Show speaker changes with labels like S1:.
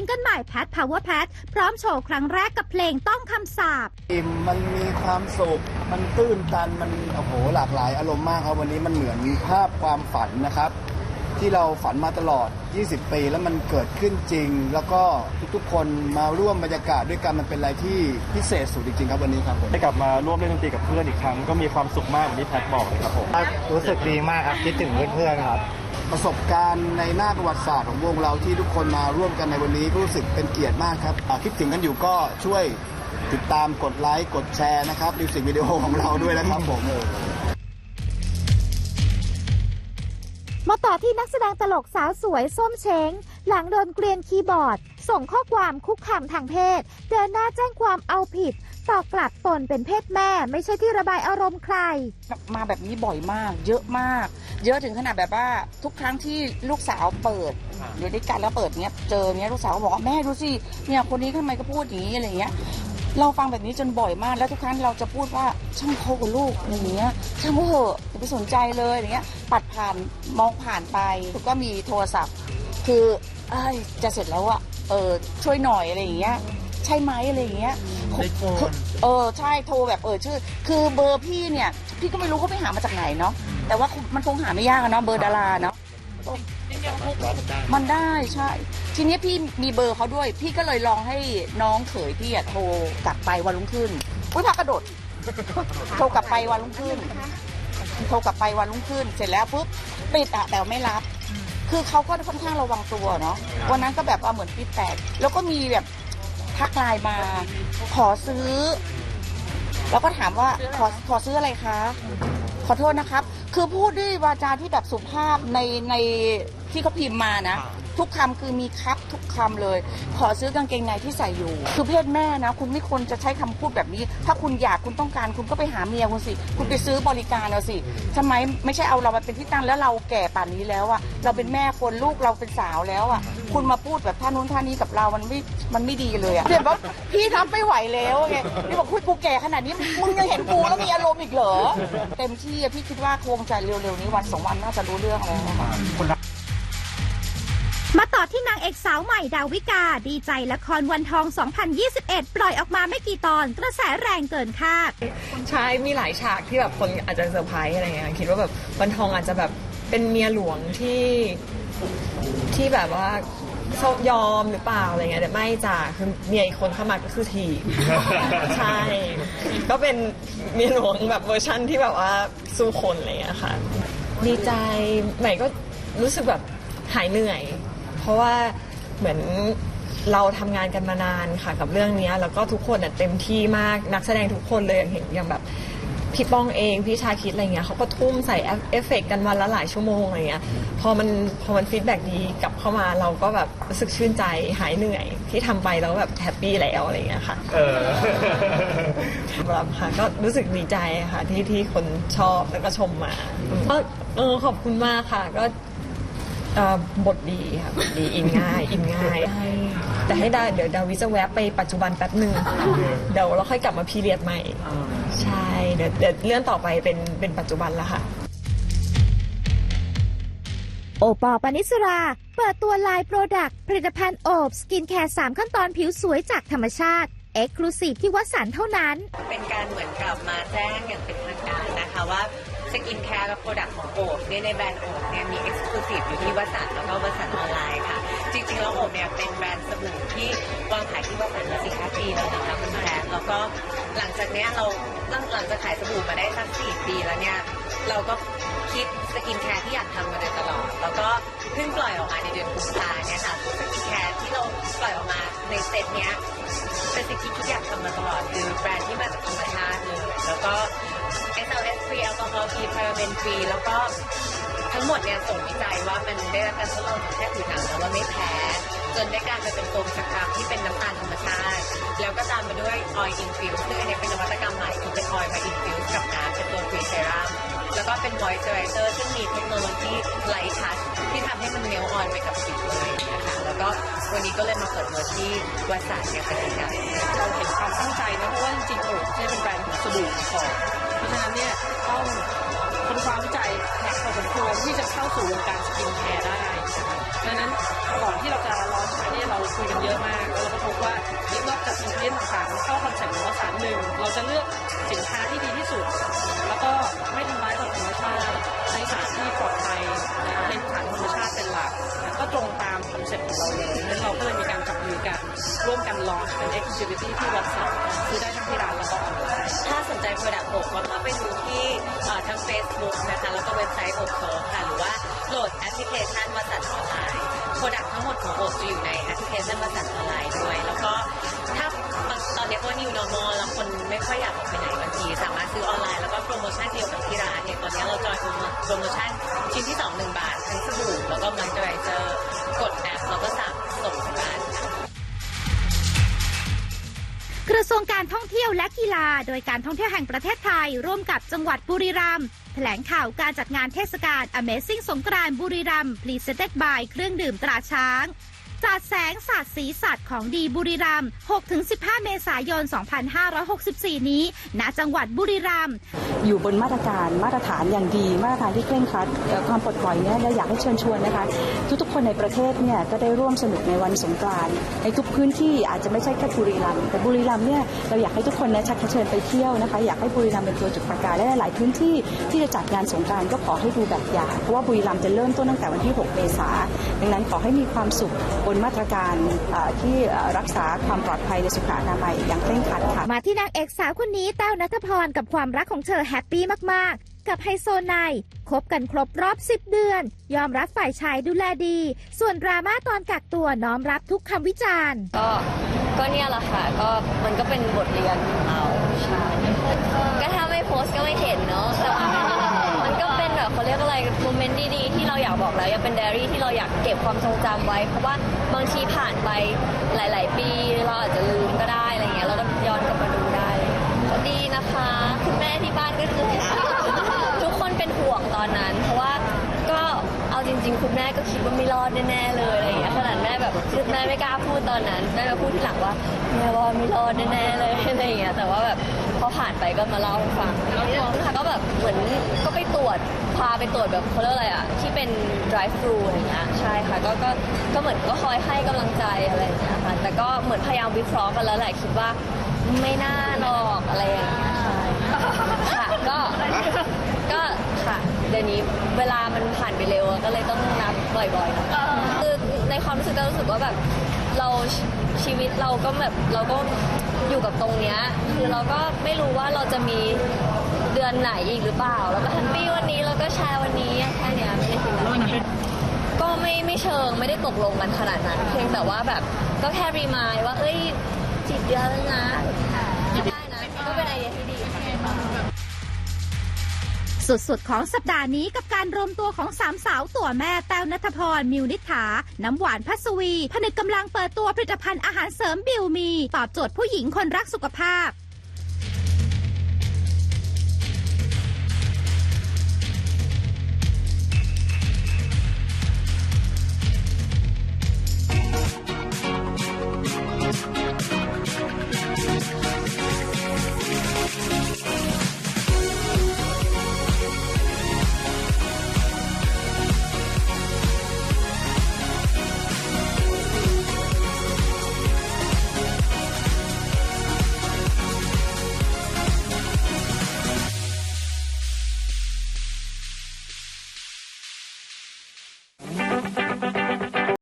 S1: ซิงเกิลใหม่แพท Power Pat พร้อมโชว์ครั้งแรกกับเพลงต้องคำสาป
S2: อิ่มมันมีความสุข มันตื้นตันมันโอ้โหหลากหลายอารมณ์มากครับวันนี้มันเหมือนภาพความฝันนะครับ ที่เราฝันมาตลอด 20 ปีแล้วมันเกิดขึ้นจริง แล้วก็ทุกๆ คนมาร่วมบรรยากาศด้วยกันมันเป็นอะไรที่พิเศษสุดจริงๆครับวันนี้ครับผม
S3: ได้กลับมาร่วมเล่นดนตรีกับเพื่อนอีกครั้งก็มีความสุขมากอย่างที่แพทบอกเลยครับผม
S4: รู้สึกดีมากครับคิดถึงเพื่อนๆครับ
S2: ประสบการณ์ในหน้าประวัติศาสตร์ของวงเราที่ทุกคนมาร่วมกันในวันนี้ก็รู้สึกเป็นเกียรติมากครับคิดถึงกันอยู่ก็ช่วยติดตามกดไลค์กดแชร์นะครับมิวสิกวิดีโอของเราด้วยนะครับผม
S1: มาต่อที่นักแสดงตลกสาวสวยส้มเช้ง หลังโดนเกลียนคีย์บอร์ด ส่งข้อความคุกคามทางเพศ เดินหน้าแจ้งความเอาผิด ต่อกลับตนเป็นเพศแม่ ไม่ใช่ที่ระบายอารมณ์ใคร
S5: มาแบบนี้บ่อยมาก เยอะมาก เยอะถึงขนาดแบบว่า ทุกครั้งที่ลูกสาวเปิดอยู่ด้วยกันแล้วเปิดเนี้ยเจอเนี้ยลูกสาวบอกว่าแม่ดูสิเนี่ยคนนี้ทำไมก็พูดอย่างนี้อะไรเงี้ยเราฟังแบบนี้จนบ่อยมาก แล้วทุกครั้งเราจะพูดว่าช่างเขากับลูกอะไรเงี้ยช่างเขาเถอะอย่าไปสนใจเลยอะไรเงี้ย ปัดผ่านมองผ่านไปก็มีโทรศัพท์ คือเอ้ยจะเสร็จแล้วอะ เออช่วยหน่อยอะไรอย่างเงี้ย ใช่ไหมอะไรอย่างเงี้ยเออใช่โทรแบบเออชื่อ คือเบอร์พี่เนี่ย พี่ก็ไม่รู้เขาไปหามาจากไหนเนาะแต่ว่ามันคงหาไม่ยากอะเนาะเบอร์ดาราเนาะมันได้ใช่ ทีนี้พี่มีเบอร์เขาด้วย พี่ก็เลยลองให้น้องเขยพี่อะโทรกลับไปวันรุ่งขึ้นอุ้ยพักกระโดดโทรกลับไปวันรุ่งขึ้นโทรกลับไปวันรุ่งขึ้น เสร็จแล้วปุ๊บปิดอะแต่ไม่รับ คือเขาก็ค่อนข้างระวังตัวเนาะวันนั้นก็แบบว่าเหมือนปิดแตก แล้วก็มีแบบทักไลน์มา ขอซื้อ แล้วก็ถามว่าขอขอซื้ออะไรคะ ขอโทษนะครับ คือพูดด้วยวาจาที่แบบสุภาพในในที่เขาพิมพ์มานะ ทุกคำคือมีครับทุกคำเลย ขอซื้อกางเกงในที่ใส่อยู่ คือเพศแม่นะ คุณไม่ควรจะใช้คำพูดแบบนี้ ถ้าคุณอยากคุณต้องการคุณก็ไปหาเมียคุณสิ คุณไปซื้อบริการเอาสิทำไมไม่ใช่เอาเรามาเป็นที่ตั้งแล้วเราแก่ป่านนี้แล้วอะเราเป็นแม่คนลูกเราเป็นสาวแล้วอะคุณมาพูดแบบท่านู้นท่านี้กับเรามันไม่มันไม่ดีเลยอะเดี๋ยวบอกพี่ทำไม่ไหวแล้วไงพี่บอกคุยกูแก่ขนาดนี้มึงยังเห็นกูแล้วมีอารมณ์อีกเหรอเต็มที่อะพี่คิดว่าคงจะเร็วๆนี้วันสองวันน่าจะรู้เรื่องแล้วนะคะ
S1: มาต่อที่นางเอกสาวใหม่ดาวิกา ดีใจละครวันทอง 2021 ปล่อยออกมาไม่กี่ตอน กระแสแรงเกินคาด
S6: ใช่มีหลายฉากที่แบบคนอาจจะเซอร์ไพรส์อะไรเงี้ยคิดว่าแบบวันทองอาจจะแบบเป็นเมียหลวงที่ที่แบบว่าโยอมหรือเปล่าอะไรเงี้ยแต่ไม่จ้ะคือเมียอีกคนเข้ามาก็คือทีบ ใช่ ก็เป็นเมียหลวงแบบเวอร์ชั่นที่แบบว่าสู้คนอะไรเงี้ยค่ะ ดีใจใหม่ก็รู้สึกแบบหายเหนื่อย เพราะว่าเหมือนเราทำงานกันมานานค่ะกับเรื่องเนี้ยแล้วก็ทุกคนน่ะเต็มที่มากนักแสดงทุกคนเลยอย่างเห็นอย่างแบบพี่ป้องเองพี่ชาคิดอะไรเงี้ยเขาก็ทุ่มใส่เอฟเอฟเฟกต์กันวันละหลายชั่วโมงอะไรเงี้ยพอมันพอมันฟีดแบ็ดีกลับเข้ามาเราก็แบบรู้สึกชื่นใจหายเหนื่อย ที่ทำไปแล้วแบบแฮปปี้แล้วอะไรเงี้ยค่ะ
S3: เออ
S6: ครับค่ะก็รู้สึกดีใจค่ะที่ที่คนชอบแล้วก็ชมมาก็เออขอบคุณมากค่ะ ก็ เอ่อบทดีค่ะบทดีอินง่ายอินง่าย แต่ให้ได้เดี๋ยวดาวิจะแวะไปปัจจุบันแป๊บหนึ่งเดี๋ยวเราค่อยกลับมาพีเรียดใหม่ ใช่เดี๋ยวเดี๋ยวเลื่อนต่อไปเป็นเป็นปัจจุบันแล้วค่ะ
S1: โอปอล์ปานิสรา เปิดตัวไลน์โปรดักต์ผลิตภัณฑ์โอบสกินแคร์3ขั้นตอนผิวสวยจากธรรมชาติ เอ็กซ์คลูซีฟที่วัดสันเท่านั้น
S7: เป็นการเหมือนกลับมาแจ้งอย่างเป็นทางการนะคะว่า สกินแคร์และโปรดักต์ของโอบเนี่ยในแบรนด์โอบเนี่ยมีเอ็กซ์คลูซีฟอยู่ที่วัสันแล้วก็วัสันออนไลน์ค่ะ จริงๆแล้วโอบเนี่ยเป็นแบรนด์สบู่ที่วางขายที่วัสันมาสี่ห้าปีแล้วนะคะคุณแบรแล้วก็หลังจากเนี้ยเราตั้งหลังจากขายสบู่มาได้สักสี่ปีแล้วเนี่ยเราก็คิดสกินแคร์ที่อยากทำมาโดยตลอด แล้วก็เพิ่งปล่อยออกมาในเดือนกุมภาเนี่ยค่ะสกินแคร์ที่เราปล่อยออกมาในเซตเนี้ยเป็นสิ่งที่คิดอยากทำมาตลอดคือแบรนด์ที่มาจากธรรมชาติเลยแล้วก็ SLS free แอลกอฮอล์ฟรีพาราเบนฟรีแล้วก็ทั้งหมดเนี่ยส่งวิจัยว่ามันได้รับการทดลองจากแพทย์ผิวหนังแล้วว่าไม่แพ้ จนได้การมาเป็นโฟมสครับที่เป็นน้ำตาลธรรมชาติ แล้วก็ตามมาด้วยออยล์อินฟิวซึ่งอันนี้เป็นนวัตกรรมใหม่คือเป็นออยล์มาอินฟิวกับน้ำเป็นตัวฟรีเซรั่มแล้วก็เป็นมอยเจอไรเซอร์ซึ่งมีเทคโนโลยีไลท์ทัชที่ทำให้มันเนลออนไปกับผิวเลยนะคะแล้วก็วันนี้ก็เลยมาเปิดตัวที่วัดสารเนี่ยเป็นทางการ
S8: เราเห็นความตั้งใจนะเพราะว่าจริงๆโอบเนี่เป็นแบรนด์ของสบู่ของ เพราะฉะนั้นเนี่ยต้องคนคว้าวิจัยหนักพอสมควรที่จะเข้าสู่วงการสกินแคร์ได้ดังนั้นก่อนที่เราจะร้อนชาเนี่ยเราคุยกันเยอะมาก แล้วเราก็พบว่านอกจากอินเดียนต่างๆมันเข้าคอนเซ็ปต์ของภาษาหนึ่งเราจะเลือกสินค้าที่ดีที่สุด แล้วก็ไม่ทำร้ายต่อธรรมชาติใช้สารที่ปลอดภัยนะเป็นสารธรรมชาติเป็นหลักก็ตรงตามคอนเซ็ปต์ของเราเลยดังนั้นเราก็เลยมีการจับมือกันร่วมกันลอนเป็น exclusivity ที่วัดสันซื้อได้ทั้งที่ร้านแล้วก็ออนไลน์
S7: ถ้าสนใจ Product อกก็เข้าไปดูที่เอ่อทั้ง Facebook นะคะแล้วก็เว็บไซต์อกโชค่ะ หรือว่าโหลดแอปพลิเคชันวสันต์ออนไลน์ Product ทั้งหมดของอจะอยู่ในแอปพลิเคชันวสันต์ออนไลน์ด้วย แล้วก็ถ้าตอนนี้ก็ new normal แล้วคนไม่ค่อยอยากออกไปไหนบางทีสามารถซื้อออนไลน์แล้วก็โปรโมชั่นเดียวกับที่ร้านเนี่ยตอนนี้เราจอยโปรโมชั่นชิ้นที่2 1บาททั้งสบู่แล้วก็มอยเจอไรเซอร์
S1: ระทรวงการท่องเที่ยวและกีฬา โดยการท่องเที่ยวแห่งประเทศไทย ร่วมกับจังหวัดบุรีรัมย์แถลงข่าวการจัดงานเทศกาล Amazing สงกรานต์บุรีรัมย์ Presented by เครื่องดื่มตราช้าง จัดแสงสาดสีสัตว์ของดีบุรีรัมย์ 6-15 เมษายน 2564 นี้ ณ จังหวัดบุรีรัมย์
S9: อยู่บนมาตรการมาตรฐานอย่างดี มาตรฐานที่เคร่งครัดความปลอดปล่อยเนี่ยเราอยากให้เชิญชวนนะคะ ทุกๆ คนในประเทศเนี่ยก็ได้ร่วมสนุกในวันสงกรานต์ในทุกพื้นที่อาจจะไม่ใช่แค่บุรีรัมย์แต่บุรีรัมย์เนี่ยเราอยากให้ทุกคนนะชักเชิญไปเที่ยวนะคะ อยากให้บุรีรัมย์เป็นตัวจุดประกายและหลายพื้นที่ที่จะจัดงานสงกรานต์ก็ขอให้ดูแบบอย่างเพราะว่าบุรีรัมย์จะเริ่มต้นตั้งแต่วันที่ 6 เมษายนดังนั้นขอให้มีความสุขบนมาตรการเอ่อที่เอ่อรักษาความปลอดภัยในสุขอนามัยอย่างเคร่งครัดค่ะ
S1: มาที่นางเอกสาวคนนี้แต้วนัทพรกับความรักของเธอแฮปปี้มาก ๆกับไฮโซไนคบกันครบรอบ 10 เดือน ยอมรับฝ่ายชายดูแลดี ส่วนดราม่าตอนกักตัวน้อมรับทุกคำวิจารณ์
S10: ก็ก็เนี่ยแหละค่ะ ก็มันก็เป็นบทเรียนของเราใช่ก็ถ้าไม่โพสต์ก็ไม่เห็น โมเมนต์ดีๆ ที่เราอยากบอกแล้วยังเป็นไดอารี่ที่เราอยากเก็บความทรงจำไว้ เพราะว่าบางทีผ่านไปหลาย ๆ ปีเราอาจจะลืมก็ได้อะไรเงี้ยเราก็ย้อนกลับมาดูได้ดีนะคะคุณแม่ที่บ้านก็คือ ทุกคนเป็นห่วงตอนนั้น เพราะว่าก็เอาจริง ๆ คุณแม่ก็คิดว่าไม่รอดแน่ๆเลย แบบคือแม่ไม่กล้าพูดตอนนั้นแม่มาพูดทีหลังว่าแม่ว่าไม่รอดแน่ๆเลยอะไรอย่างเงี้ยแต่ว่าแบบพอผ่านไปก็มาเล่าให้ฟังค่ะก็แบบเหมือนก็ไปตรวจพาไปตรวจแบบเขาเรียกอะไรอะที่เป็น drive thru อะไรอย่างเงี้ยใช่ค่ะก็ก็ก็เหมือนก็คอยให้กำลังใจอะไรอย่างเงี้ยค่ะแต่ก็เหมือนพยายามวิเคราะห์กันแล้วแหละคิดว่าไม่น่าหรอกอะไรอย่างเงี้ยใช่ค่ะก็ก็ค่ะเดี๋ยวนี้เวลามันผ่านไปเร็วอะก็เลยต้องนับบ่อยๆน่อยคือ ในความรู้สึกก็รู้สึกว่าแบบเราชีวิตเราก็แบบเราก็อยู่กับตรงเนี้ยคือเราก็ไม่รู้ว่าเราจะมีเดือนไหนอีกหรือเปล่า แล้วก็แฮปปี้วันนี้เราก็แชร์วันนี้แค่เนี้ยไม่ได้ถึงอะไรก็ไม่ไม่เชิงไม่ได้ตกลงกันขนาดนั้น เพียงแต่ว่าแบบก็แค่รีมายว่าเอ้ยจิตเดือนแล้วนะได้นะก็เป็นไอเดียที่ดี
S1: สุดๆ ของสัปดาห์นี้กับการรวมตัวของสามสาวตัวแม่แต้วนัทพร มิวนิษฐาน้ำหวานพัสวีผนึกกำลังเปิดตัวผลิตภัณฑ์อาหารเสริมบิวมี ตอบโจทย์ผู้หญิงคนรักสุขภาพ